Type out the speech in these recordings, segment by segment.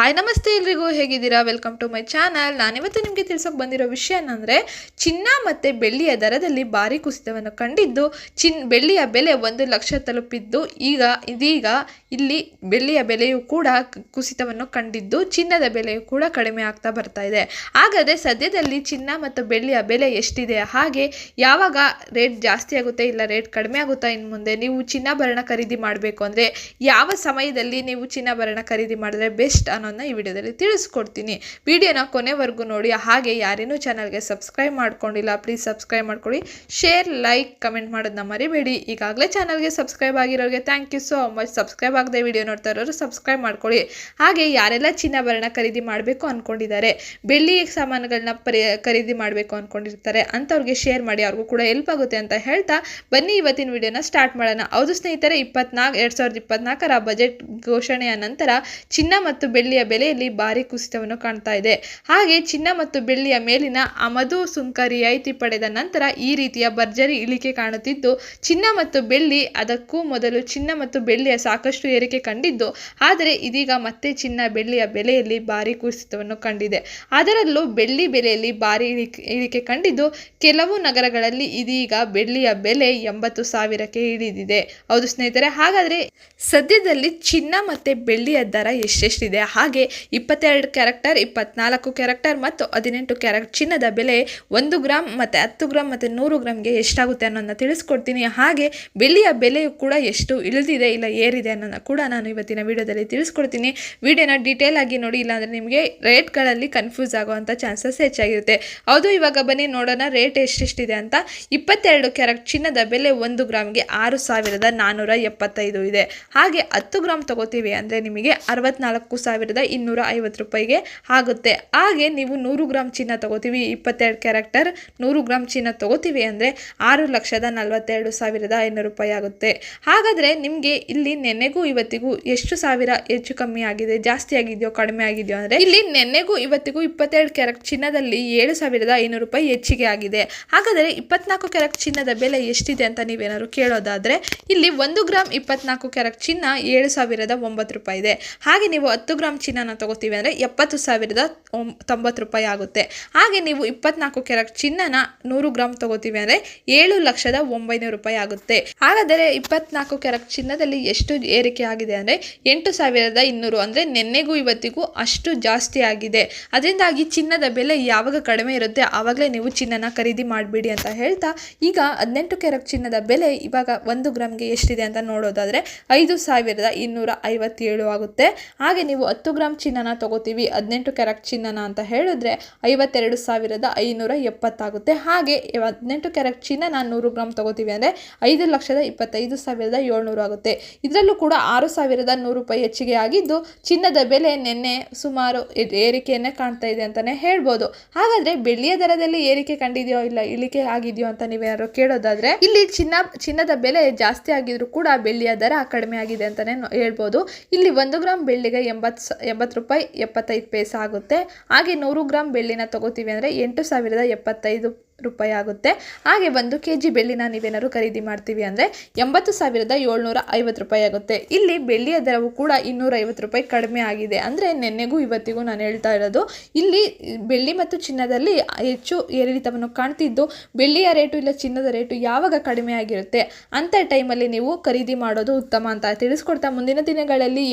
Hi ನಮಸ್ತೆ ಎಲ್ರಿಗೂ ಹೇಗಿದ್ದೀರಾ? ವೆಲ್ಕಮ್ ಟು ಮೈ ಚಾನಲ್ ನಾನಿವತ್ತು ನಿಮಗೆ ತಿಳ್ಸೋಕೆ ಬಂದಿರೋ ವಿಷಯ ಏನಂದರೆ, ಚಿನ್ನ ಮತ್ತು ಬೆಳ್ಳಿಯ ದರದಲ್ಲಿ ಭಾರಿ ಕುಸಿತವನ್ನು ಕಂಡಿದ್ದು, ಚಿನ್, ಬೆಳ್ಳಿಯ ಬೆಲೆ ಒಂದು ಲಕ್ಷ ತಲುಪಿದ್ದು, ಈಗ, ಇದೀಗ ಇಲ್ಲಿ ಬೆಳ್ಳಿಯ ಬೆಲೆಯೂ ಕೂಡ ಕುಸಿತವನ್ನು ಕಂಡಿದ್ದು, ಚಿನ್ನದ ಬೆಲೆಯು ಕೂಡ ಕಡಿಮೆ ಆಗ್ತಾ ಬರ್ತಾ ಇದೆ. ಹಾಗಾದರೆ ಸದ್ಯದಲ್ಲಿ ಚಿನ್ನ ಮತ್ತು ಬೆಳ್ಳಿಯ ಬೆಲೆ ಎಷ್ಟಿದೆ? ಹಾಗೆ ಯಾವಾಗ ರೇಟ್ ಜಾಸ್ತಿ ಆಗುತ್ತೆ ಇಲ್ಲ ರೇಟ್ ಕಡಿಮೆ ಆಗುತ್ತಾ ಇನ್ನು ಮುಂದೆ? ನೀವು ಚಿನ್ನಾಭರಣ ಖರೀದಿ ಮಾಡಬೇಕು ಅಂದರೆ ಯಾವ ಸಮಯದಲ್ಲಿ ನೀವು ಚಿನ್ನಾಭರಣ ಖರೀದಿ ಮಾಡಿದ್ರೆ ಬೆಸ್ಟ್ ಅನ್ನೋದನ್ನ ಈ ವಿಡಿಯೋದಲ್ಲಿ ತಿಳಿಸ್ಕೊಡ್ತೀನಿ. ವಿಡಿಯೋನ ಕೊನೆವರೆಗೂ ನೋಡಿ, ಹಾಗೆ ಯಾರೇನೂ ಚಾನಲ್ಗೆ ಸಬ್ಸ್ಕ್ರೈಬ್ ಮಾಡ್ಕೊಂಡಿಲ್ಲ, ಪ್ಲೀಸ್ ಸಬ್ಸ್ಕ್ರೈಬ್ ಮಾಡ್ಕೊಳ್ಳಿ. ಶೇರ್, ಲೈಕ್, ಕಮೆಂಟ್ ಮಾಡೋದನ್ನ ಮರಿಬೇಡಿ. ಈಗಾಗಲೇ ಚಾನಲ್ಗೆ subscribe ಆಗಿರೋರಿಗೆ thank you so much subscribe ಆಗದೆ ವಿಡಿಯೋ ನೋಡ್ತಾ ಇರೋರು ಸಬ್ಸ್ಕ್ರೈಬ್ ಮಾಡ್ಕೊಳ್ಳಿ. ಹಾಗೆ ಯಾರೆಲ್ಲ ಚಿನ್ನಾಭರಣ ಖರೀದಿ ಮಾಡಬೇಕು ಅಂದ್ಕೊಂಡಿದ್ದಾರೆ ಬೆಳ್ಳಿ ಸಾಮಾನುಗಳನ್ನ ಖರೀದಿ ಮಾಡಬೇಕು ಅಂದ್ಕೊಂಡಿರ್ತಾರೆ ಅಂಥವ್ರಿಗೆ ಶೇರ್ ಮಾಡಿ, ಅವ್ರಿಗೂ ಕೂಡ ಹೆಲ್ಪ್ ಆಗುತ್ತೆ ಅಂತ ಹೇಳ್ತಾ ಬನ್ನಿ ಇವತ್ತಿನ ವಿಡಿಯೋನ ಸ್ಟಾರ್ಟ್ ಮಾಡೋಣ. ಹೌದು ಸ್ನೇಹಿತರೆ, ಇಪ್ಪತ್ನಾಲ್ಕು, ಎರಡು ಸಾವಿರದ ಇಪ್ಪತ್ನಾಲ್ಕರ ಬಜೆಟ್ ಘೋಷಣೆಯ ನಂತರ ಚಿನ್ನ ಮತ್ತು ಬೆಳ್ಳಿಯ ಬೆಲೆಯಲ್ಲಿ ಭಾರಿ ಕುಸಿತವನ್ನು ಕಾಣ್ತಾ ಇದೆ. ಹಾಗೆ ಚಿನ್ನ ಮತ್ತು ಬೆಳ್ಳಿಯ ಮೇಲಿನ ಆಮದು ಸುಂಕ ರಿಯಾಯಿತಿ ಪಡೆದ ನಂತರ ಈ ರೀತಿಯ ಭರ್ಜರಿ ಇಳಿಕೆ ಕಾಣುತ್ತಿದ್ದು, ಚಿನ್ನ ಮತ್ತು ಬೆಳ್ಳಿ ಅದಕ್ಕೂ ಮೊದಲು ಚಿನ್ನ ಮತ್ತು ಬೆಳ್ಳಿಯ ಸಾಕಷ್ಟು ಏರಿಕೆ ಕಂಡಿದ್ದು, ಆದರೆ ಇದೀಗ ಮತ್ತೆ ಚಿನ್ನ ಬೆಳ್ಳಿಯ ಬೆಲೆಯಲ್ಲಿ ಭಾರಿ ಕುಸಿತವನ್ನು ಕಂಡಿದೆ. ಅದರಲ್ಲೂ ಬೆಳ್ಳಿ ಬೆಲೆಯಲ್ಲಿ ಭಾರಿ ಇಳಿಕೆ ಕಂಡಿದ್ದು, ಕೆಲವು ನಗರಗಳಲ್ಲಿ ಇದೀಗ ಬೆಳ್ಳಿಯ ಬೆಲೆ ಎಂಬತ್ತು ಸಾವಿರಕ್ಕೆ ಇಳಿದಿದೆ. ಹೌದು ಸ್ನೇಹಿತರೆ, ಹಾಗಾದರೆ ಸದ್ಯದಲ್ಲಿ ಚಿನ್ನ ಮತ್ತು ಬೆಳ್ಳಿಯ ದರ ಎಷ್ಟೆಷ್ಟಿದೆ? ಹಾಗೆ ಇಪ್ಪತ್ತೆರಡು ಕ್ಯಾರೆಕ್ಟರ್, ಇಪ್ಪತ್ನಾಲ್ಕು ಕ್ಯಾರೆಕ್ಟರ್ ಮತ್ತು ಹದಿನೆಂಟು ಕ್ಯಾರೆಕ್ಟ್ ಚಿನ್ನದ ಬೆಲೆ ಒಂದು ಗ್ರಾಮ್ ಮತ್ತು ಹತ್ತು ಗ್ರಾಮ್ ಮತ್ತು ನೂರು ಗ್ರಾಮ್ಗೆ ಎಷ್ಟಾಗುತ್ತೆ ಅನ್ನೋದನ್ನ ತಿಳಿಸ್ಕೊಡ್ತೀನಿ. ಹಾಗೆ ಬೆಳ್ಳಿಯ ಬೆಲೆಯು ಕೂಡ ಎಷ್ಟು ಇಳಿದಿದೆ ಇಲ್ಲ ಏರಿದೆ ಅನ್ನೋದನ್ನ ಕೂಡ ನಾನು ಇವತ್ತಿನ ವಿಡಿಯೋದಲ್ಲಿ ತಿಳಿಸ್ಕೊಡ್ತೀನಿ. ವಿಡಿಯೋನ ಡೀಟೇಲ್ ಆಗಿ ನೋಡಿ, ಇಲ್ಲಾಂದರೆ ನಿಮಗೆ ರೇಟ್ಗಳಲ್ಲಿ ಕನ್ಫ್ಯೂಸ್ ಆಗುವಂಥ ಚಾನ್ಸಸ್ ಹೆಚ್ಚಾಗಿರುತ್ತೆ. ಹೌದು, ಇವಾಗ ಬನ್ನಿ, ನೋಡೋಣ ರೇಟ್ ಎಷ್ಟೆಷ್ಟಿದೆ ಅಂತ. ಇಪ್ಪತ್ತೆರಡು ಕ್ಯಾರೆಕ್ಟ್ ಚಿನ್ನದ ಬೆಲೆ ಒಂದು ಗ್ರಾಮ್ಗೆ ಆರು ಸಾವಿರದ ನಾನ್ನೂರ ಎಪ್ಪತ್ತೈದು ಇದೆ. ಹಾಗೆ ಹತ್ತು ಗ್ರಾಮ್ ತಗೋತೀವಿ ಅಂದರೆ ನಿಮಗೆ ಅರವತ್ನಾಲ್ಕು ಸಾವಿರದ ಇನ್ನೂರ ಐವತ್ತು ರೂಪಾಯಿಗೆ ಆಗುತ್ತೆ. ಹಾಗೆ ನೀವು ನೂರು ಗ್ರಾಮ್ ಚಿನ್ನ ತಗೋತೀವಿ, ಇಪ್ಪತ್ತೆರಡು ಕ್ಯಾರೆಕ್ಟರ್ ನೂರು ಗ್ರಾಮ್ ಚಿನ್ನ ತಗೋತೀವಿ ಅಂದರೆ ಆರು ಲಕ್ಷದ ನಲವತ್ತೆರಡು ಸಾವಿರದ ಐನೂರು ರೂಪಾಯಿ ಆಗುತ್ತೆ. ಹಾಗಾದರೆ ನಿಮಗೆ ಇಲ್ಲಿ ನೆನ್ನೆಗೂ ಇವತ್ತಿಗೂ ಎಷ್ಟು ಸಾವಿರ ಹೆಚ್ಚು ಕಮ್ಮಿ ಆಗಿದೆ, ಜಾಸ್ತಿ ಆಗಿದೆಯೋ, ಕಡಿಮೆ ಆಗಿದೆಯೋ ಅಂದರೆ ಇಲ್ಲಿ ನೆನ್ನೆಗೂ ಇವತ್ತಿಗೂ ಇಪ್ಪತ್ತೆರಡು ಕ್ಯಾರೆಕ್ಟ್ ಚಿನ್ನದಲ್ಲಿ ಏಳು ಸಾವಿರದ ಐನೂರು ರೂಪಾಯಿ ಹೆಚ್ಚಿಗೆ ಆಗಿದೆ. ಹಾಗಾದರೆ ಇಪ್ಪತ್ನಾಲ್ಕು ಕ್ಯಾರೆಟ್ ಚಿನ್ನದ ಬೆಲೆ ಎಷ್ಟಿದೆ ಅಂತ ನೀವೇನಾದ್ರು ಕೇಳೋದಾದರೆ ಇಲ್ಲಿ ಒಂದು ಗ್ರಾಮ್ ಇಪ್ಪತ್ನಾಲ್ಕು ಕ್ಯಾರೆಟ್ ಚಿನ್ನ ಏಳು ಸಾವಿರದ ಒಂಬತ್ತು ರೂಪಾಯಿ ಇದೆ. ಹಾಗೆ ನೀವು ಹತ್ತು ಗ್ರಾಮ್ ಚಿನ್ನನ ತಗೋತೀವಿ ಅಂದರೆ ಎಪ್ಪತ್ತು ಸಾವಿರದ ತೊಂಬತ್ತು ರೂಪಾಯಿ ಆಗುತ್ತೆ. ಹಾಗೆ ನೀವು ಇಪ್ಪತ್ನಾಲ್ಕು ಕ್ಯಾರೆಟ್ ಚಿನ್ನನ ನೂರು ಗ್ರಾಮ್ ತಗೋತೀವಿ ಅಂದರೆ ಏಳು ಲಕ್ಷದ ಒಂಬೈನೂರು ರೂಪಾಯಿ ಆಗುತ್ತೆ. ಹಾಗಾದರೆ ಇಪ್ಪತ್ನಾಲ್ಕು ಕ್ಯಾರೆಟ್ ಚಿನ್ನದಲ್ಲಿ ಎಷ್ಟು ಏರಿಕೆ ಆಗಿದೆ ಅಂದರೆ ಎಂಟು ಸಾವಿರದ ಇನ್ನೂರು ಅಂದರೆ ನಿನ್ನೆಗೂ ಇವತ್ತಿಗೂ ಅಷ್ಟು ಜಾಸ್ತಿ ಆಗಿದೆ. ಅದರಿಂದಾಗಿ ಚಿನ್ನದ ಬೆಲೆ ಯಾವಾಗ ಕಡಿಮೆ ಇರುತ್ತೆ ಆವಾಗಲೇ ನೀವು ಚಿನ್ನನ ಖರೀದಿ ಮಾಡಿಬಿಡಿ ಅಂತ ಹೇಳ್ತಾ ಈಗ ಹದಿನೆಂಟು ಕ್ಯಾರೆಟ್ ಚಿನ್ನದ ಬೆಲೆ ಇವಾಗ ಒಂದು ಗ್ರಾಮ್ಗೆ ಎಷ್ಟಿದೆ ಅಂತ ನೋಡೋದಾದರೆ ಐದು ಸಾವಿರದ ಇನ್ನೂರ ಐವತ್ತೇಳು ಆಗುತ್ತೆ. ಹಾಗೆ ನೀವು ಹತ್ತು ಗ್ರಾಮ್ ಚಿನ್ನನ ತಗೋತೀವಿ, ಹದಿನೆಂಟು ಕ್ಯಾರೆಟ್ ಚಿನ್ನನ ಅಂತ ಹೇಳಿದ್ರೆ ಐವತ್ತೆರಡು ಸಾವಿರದ ಐನೂರ ಎಪ್ಪತ್ತಾಗುತ್ತೆ. ಹಾಗೆ ಹದಿನೆಂಟು ಕ್ಯಾರೆಟ್ ಚಿನ್ನನ ನೂರು ಗ್ರಾಮ್ ತಗೋತೀವಿ ಅಂದರೆ ಐದು ಲಕ್ಷದ ಇಪ್ಪತ್ತೈದು ಸಾವಿರದ ಏಳ್ನೂರು ಆಗುತ್ತೆ. ಇದರಲ್ಲೂ ಕೂಡ ಆರು ಸಾವಿರದ ನೂರು ರೂಪಾಯಿ ಹೆಚ್ಚಿಗೆ ಆಗಿದ್ದು ಚಿನ್ನದ ಬೆಲೆ ನಿನ್ನೆ ಸುಮಾರು ಏರಿಕೆಯನ್ನೇ ಕಾಣ್ತಾ ಇದೆ ಅಂತಲೇ ಹೇಳ್ಬೋದು. ಹಾಗಾದರೆ ಬೆಳ್ಳಿಯ ದರದಲ್ಲಿ ಏರಿಕೆ ಕಂಡಿದೆಯೋ ಇಲ್ಲ ಇಳಿಕೆ ಆಗಿದೆಯೋ ಅಂತ ನೀವೇನಾದ್ರು ಕೇಳೋದಾದರೆ ಇಲ್ಲಿ ಚಿನ್ನ, ಚಿನ್ನದ ಬೆಲೆ ಜಾಸ್ತಿ ಆಗಿದ್ರು ಕೂಡ ಬೆಳ್ಳಿಯ ದರ ಕಡಿಮೆ ಆಗಿದೆ ಅಂತಲೇ ಹೇಳ್ಬೋದು. ಇಲ್ಲಿ ಒಂದು ಗ್ರಾಮ್ ಬೆಳ್ಳಿಗೆ ಎಂಬತ್ತು ಎಂಬತ್ತು ರೂಪಾಯಿ ಎಪ್ಪತ್ತೈದು ಪೈಸೆ ಆಗುತ್ತೆ. ಹಾಗೆ ನೂರು ಗ್ರಾಮ್ ಬೆಳ್ಳಿನ ತಗೋತೀವಿ ಅಂದರೆ ಎಂಟು ಸಾವಿರದ ಎಪ್ಪತ್ತೈದು ರೂಪಾಯಿ ಆಗುತ್ತೆ. ಹಾಗೆ ಒಂದು ಕೆ ಜಿ ಬೆಳ್ಳಿನ ನೀವೇನಾದ್ರು ಖರೀದಿ ಮಾಡ್ತೀವಿ ಅಂದರೆ ಎಂಬತ್ತು ಸಾವಿರದ ಏಳ್ನೂರ ಐವತ್ತು ರೂಪಾಯಿ ಆಗುತ್ತೆ. ಇಲ್ಲಿ ಬೆಳ್ಳಿಯ ದರವು ಕೂಡ ಇನ್ನೂರ ಐವತ್ತು ರೂಪಾಯಿ ಕಡಿಮೆ ಆಗಿದೆ. ಅಂದರೆ ನಿನ್ನೆಗೂ ಇವತ್ತಿಗೂ ನಾನು ಹೇಳ್ತಾ ಇರೋದು, ಇಲ್ಲಿ ಬೆಳ್ಳಿ ಮತ್ತು ಚಿನ್ನದಲ್ಲಿ ಹೆಚ್ಚು ಏರಿಳಿತವನ್ನು ಕಾಣ್ತಿದ್ದು, ಬೆಳ್ಳಿಯ ರೇಟು ಇಲ್ಲ ಚಿನ್ನದ ರೇಟು ಯಾವಾಗ ಕಡಿಮೆ ಆಗಿರುತ್ತೆ ಅಂಥ ಟೈಮಲ್ಲಿ ನೀವು ಖರೀದಿ ಮಾಡೋದು ಉತ್ತಮ ಅಂತ ತಿಳಿಸ್ಕೊಡ್ತಾ ಮುಂದಿನ ದಿನಗಳಲ್ಲಿ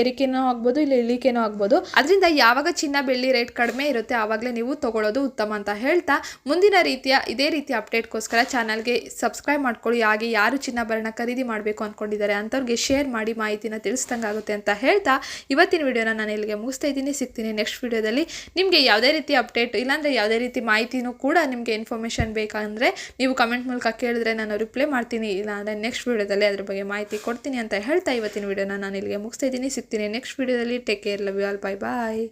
ಏರಿಕೆನೂ ಆಗ್ಬೋದು ಇಲ್ಲ ಇಳಿಕೆನೂ ಆಗ್ಬೋದು. ಅದರಿಂದ ಯಾವಾಗ ಚಿನ್ನ ಬೆಳ್ಳಿ ರೇಟ್ ಕಡಿಮೆ ಇರುತ್ತೆ ಆವಾಗಲೇ ನೀವು ತಗೊಳ್ಳೋದು ಉತ್ತಮ ಅಂತ ಹೇಳ್ತಾ ಮುಂದಿನ ರೀತಿಯ, ಇದೇ ರೀತಿಯ ಅಪ್ಡೇಟ್ಗೋಸ್ಕರ ಚಾನಲ್ಗೆ ಸಬ್ಸ್ಕ್ರೈಬ್ ಮಾಡ್ಕೊಳ್ಳಿ. ಹಾಗೆ ಯಾರು ಚಿನ್ನಾಭರಣ ಖರೀದಿ ಮಾಡಬೇಕು ಅಂದ್ಕೊಂಡಿದ್ದಾರೆ ಅಂಥವ್ರಿಗೆ ಶೇರ್ ಮಾಡಿ ಮಾಹಿತಿನ ತಿಳಿಸ್ದಂಗೆ ಆಗುತ್ತೆ ಅಂತ ಹೇಳ್ತಾ ಇವತ್ತಿನ ವಿಡಿಯೋನ ನಾನು ಇಲ್ಲಿಗೆ ಮುಗಿಸ್ತಾ ಇದ್ದೀನಿ. ಸಿಗ್ತೀನಿ ನೆಕ್ಸ್ಟ್ ವಿಡಿಯೋದಲ್ಲಿ. ನಿಮಗೆ ಯಾವುದೇ ರೀತಿ ಅಪ್ಡೇಟ್, ಇಲ್ಲಾಂದರೆ ಯಾವುದೇ ರೀತಿ ಮಾಹಿತಿನೂ ಕೂಡ ನಿಮಗೆ ಇನ್ಫಾರ್ಮೇಷನ್ ಬೇಕಂದರೆ ನೀವು ಕಮೆಂಟ್ ಮೂಲಕ ಕೇಳಿದ್ರೆ ನಾನು ರಿಪ್ಲೈ ಮಾಡ್ತೀನಿ. ಇಲ್ಲಾಂದರೆ ನೆಕ್ಸ್ಟ್ ವಿಡಿಯೋದಲ್ಲಿ ಅದ್ರ ಬಗ್ಗೆ ಮಾಹಿತಿ ಕೊಡ್ತೀನಿ ಅಂತ ಹೇಳ್ತಾ ಇವತ್ತಿನ ವಿಡಿಯೋನ ನಾನು ಇಲ್ಲಿಗೆ ಮುಗಿಸ್ತಾ ಇದ್ದೀನಿ. ಸಿಗ್ತೀನಿ ನೆಕ್ಸ್ಟ್ ವಿಡಿಯೋದಲ್ಲಿ. Take care, love you all. Bye bye.